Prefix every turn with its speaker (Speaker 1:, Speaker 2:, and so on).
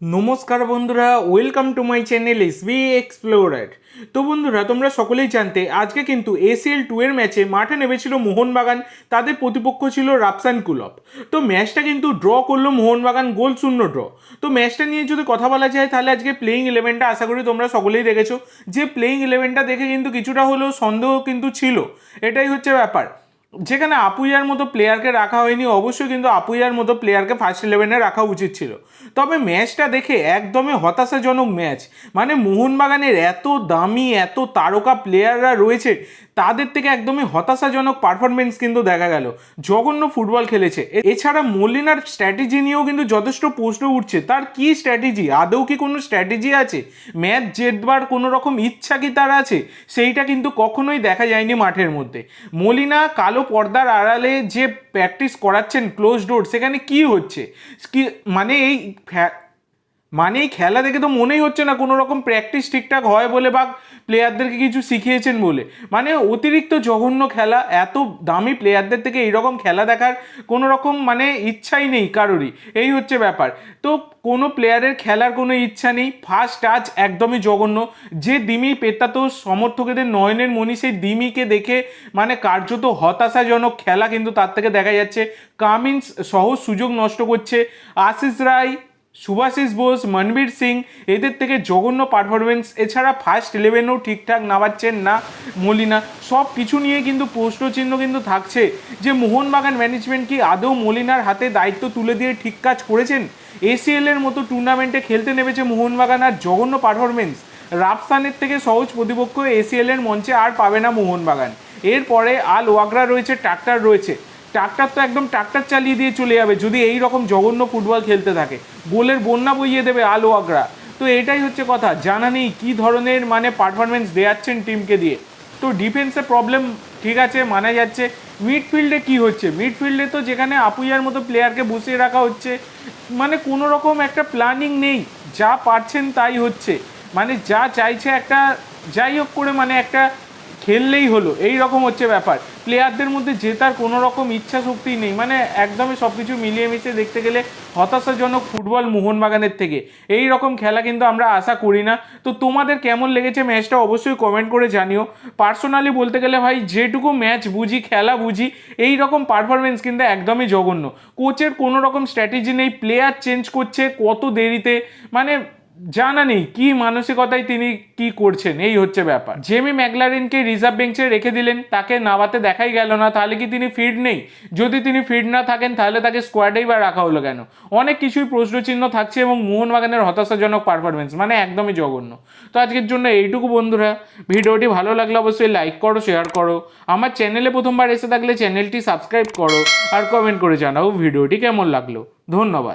Speaker 1: নমস্কার বন্ধুরা welcome to my channel S B explorer তো বন্ধুরা, তোমরা সকলেই জানতে, আজকে কিন্তু এসিএল টু এর ম্যাচে মাঠে নেমেছিল মোহনবাগান, তাদের প্রতিপক্ষ ছিল রাপসান কুলপ। তো ম্যাচটা কিন্তু ড্র করল মোহনবাগান, গোল শূন্য ড্র তো ম্যাচটা নিয়ে যদি কথা বলা যায়, তাহলে আজকে প্লেইং ইলেভেনটা আশা করি তোমরা সকলেই দেখেছ। যে প্লেইং ইলেভেনটা দেখে কিন্তু কিছুটা হলেও সন্দেহ কিন্তু ছিল। এটাই হচ্ছে ব্যাপার। যেখানে আপুইয়ার মতো প্লেয়ারকে রাখা হয়নি, অবশ্যই কিন্তু আপুইয়ার মতো প্লেয়ারকে ফার্স্ট ইলেভেনে রাখা উচিত ছিল। তবে ম্যাচটা দেখে একদমই হতাশাজনক ম্যাচ মানে মোহনবাগানের এত দামি, এত তারকা প্লেয়াররা রয়েছে, তাদের থেকে একদমই হতাশাজনক পারফরমেন্স কিন্তু দেখা গেল। জঘন্য ফুটবল খেলেছে। এছাড়া মলিনার স্ট্র্যাটেজি নিয়েও কিন্তু যথেষ্ট প্রশ্ন উঠছে। তার কি স্ট্র্যাটেজি আদৌ কি কোনো স্ট্র্যাটেজি আছে? ম্যাচ জেতবার কোনো রকম ইচ্ছা কি তার আছে? সেইটা কিন্তু কখনোই দেখা যায়নি মাঠের মধ্যে। মলিনা কালো পর্দার আড়ালে যে প্র্যাকটিস করাচ্ছেন ক্লোজ ডোর সেখানে কি হচ্ছে? কি মানে এই মানে এই খেলা দেখে তো মনেই হচ্ছে না কোনো রকম প্র্যাকটিস ঠিকঠাক হয় বলে বা প্লেয়ারদেরকে কিছু শিখিয়েছেন বলে। মানে অতিরিক্ত জঘন্য খেলা, এত দামি প্লেয়ারদের থেকে এইরকম খেলা দেখার কোনো রকম মানে ইচ্ছাই নেই কারোরই। এই হচ্ছে ব্যাপার। তো কোনো প্লেয়ারের খেলার কোনো ইচ্ছা নেই ফার্স্ট টাচ একদমই জঘন্য। যে দিমি পেতাতো সমর্থকদের নয়নের মনি, সেই দিমিকে দেখে মানে কার্যত হতাশাজনক খেলা কিন্তু তার থেকে দেখা যাচ্ছে। কামিন্স সহজ সুযোগ নষ্ট করছে। আশিস রায় সুভাশিস বোস, মনবীর সিং, এদের থেকে জঘন্য পারফরমেন্স এছাড়া ফার্স্ট ইলেভেনেও ঠিকঠাক নামাচ্ছেন না, মলিনা। সব কিছু নিয়ে কিন্তু প্রশ্নচিহ্ন কিন্তু থাকছে যে মোহনবাগান ম্যানেজমেন্ট কি আদৌ মলিনার হাতে দায়িত্ব তুলে দিয়ে ঠিক কাজ করেছেন? এসিএল এর মতো টুর্নামেন্টে খেলতে নেমেছে মোহনবাগান আর জঘন্য পারফরমেন্স রাফসানের থেকে সহজ প্রতিপক্ষ এসিএল এর মঞ্চে আর পাবে না মোহনবাগান। এরপরে আল ওয়াগরা রয়েছে ট্রাক্টর রয়েছে। ট্রাক্টর তো একদম ট্রাক্টর চালিয়ে দিয়ে চলে যাবে, যদি এই রকম জঘন্য ফুটবল খেলতে থাকে। গোলের বন্যা বইয়ে দেবে আলো আগ্রা। তো এটাই হচ্ছে কথা, জানা নেই কী ধরনের মানে পারফরমেন্স দেওয়াচ্ছেন টিমকে দিয়ে। তো ডিফেন্সে প্রবলেম ঠিক আছে, মানা যাচ্ছে। মিডফিল্ডে কি হচ্ছে? মিডফিল্ডে তো যেখানে আপুইয়ার মতো প্লেয়ারকে বসিয়ে রাখা হচ্ছে মানে কোনো রকম একটা প্ল্যানিং নেই। যা পারছেন তাই হচ্ছে। মানে যা চাইছে একটা, যাই হোক করে মানে একটা খেললেই হলো এই রকম হচ্ছে ব্যাপার। প্লেয়ারদের মধ্যে জেতার কোনো রকম ইচ্ছা শক্তি নেই মানে একদমই সব কিছু মিলিয়ে মিশিয়ে দেখতে গেলে হতাশাজনক ফুটবল মোহনবাগানের থেকে। এই রকম খেলা কিন্তু আমরা আশা করি না। তো তোমাদের কেমন লেগেছে ম্যাচটা অবশ্যই কমেন্ট করে জানিও। পার্সোনালি বলতে গেলে ভাই, যেটুকু ম্যাচ বুঝি, খেলা বুঝি এই রকম পারফরমেন্স কিন্তু একদমই জঘন্য। কোচের কোনো রকম স্ট্র্যাটেজি নেই প্লেয়ার চেঞ্জ করছে কত দেরিতে মানে জানা নেই কি মানসিকতায় তিনি কি করছেন, এই হচ্ছে ব্যাপার। জেমি ম্যাকলারিনকে রিজার্ভ বেঞ্চে রেখে দিলেন, তাকে নামাতে দেখাই গেল না, তাহলে কি তিনি ফিট নেই? যদি তিনি ফিট না থাকেন, তাহলে তাকে স্কোয়াডেই বা রাখা হলো কেন? অনেক কিছুই প্রশ্নচিহ্ন থাকছে এবং মোহনবাগানের হতাশাজনক পারফরমেন্স মানে একদমই জঘন্য। তো আজকের জন্য এইটুকু বন্ধুরা। ভিডিওটি ভালো লাগলে অবশ্যই লাইক করো শেয়ার করো। আমার চ্যানেলে প্রথমবার এসে থাকলে চ্যানেলটি সাবস্ক্রাইব করো আর কমেন্ট করে জানাও ভিডিওটি কেমন লাগল। ধন্যবাদ।